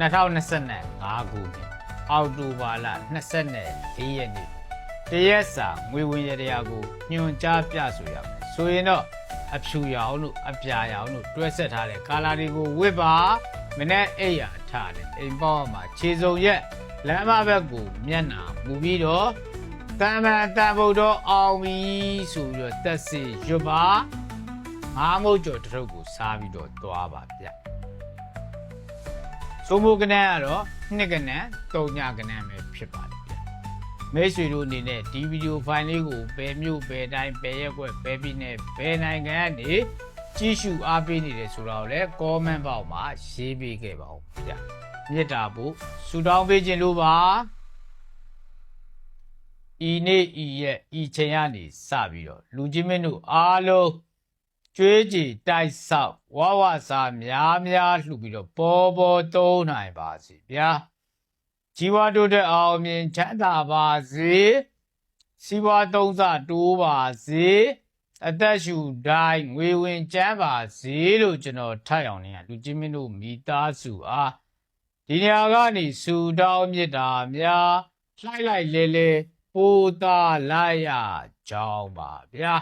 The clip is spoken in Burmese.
2025ခုနှစ်အောက်တိုဘာလ24ရက်နေ့တရက်စာငွေဝင်ရတရားကိုညွှန်ကြားပြဆိုရမယ်ဆိုရင်တော့အဖြူရောင်လို့အပြာရောင်လို့တွဲဆက်ထားတဲ့ကာလာတွေကိုဝစ်ပါမနေ့အိယာအထနဲ့အိမ်ပေါက်မှာခြေစုံရက်လမ်းမဘက်ကိုမျက်နှာမူပြီးတော့တမ္ပန်တန်ဖို့တော့အောင်ပြီဆိုပြီးတော့တက်စီရွတ်ပါငါးမုတ်ကျော်တစ်ထုပ်ကိုစားပြီးတော့သွားပါဗျ စိုးမိုးကနန်းကတော့နှစ်ကနန်းသုံးညကနန်းပဲဖြစ်ပါတယ်ဗျမိတ်ဆွေတို့အနေနဲ့ဒီဗီဒီယိုဖိုင်လေးကိုဘယ်မြို့ဘယ်တိုင်းဘယ်ရက်ွက်ဘယ်ပြည်နယ်ဘယ်နိုင်ငံကနေကြည့်ရှုအားပေးနေတယ်ဆိုတော့လည်း comment box မှာရေးပေးခဲ့ပါဦးဗျမြစ်တာဖို့ဆူတောင်းပေးခြင်းလို့ပါဤနေ့ဤရက်ဤချိန်ကနေစပြီးတော့လူချင်းမင်းတို့အားလုံး ကျွေးကြည်တိုက်ဆောက်ဝဝစာများများလှူပြီးတော့ပေါ်ပေါ်သုံးနိုင်ပါစေဗျာជីវတိုးတဲ့အောင်မြင်ချမ်းသာပါစေစီးပွားသုံးစတိုးပါစေအသက်ရှူတိုင်းငွေဝင်ကျန်းပါစေလို့ကျွန်တော်ထပ်အောင်နေရလူချင်းမင်းတို့မိသားစုအားဒီနေရာကနေစူတောင်းမြစ်တာများလှိုက်လိုက်လေလေပို့သားလိုက်ရကြောင်းပါဗျာ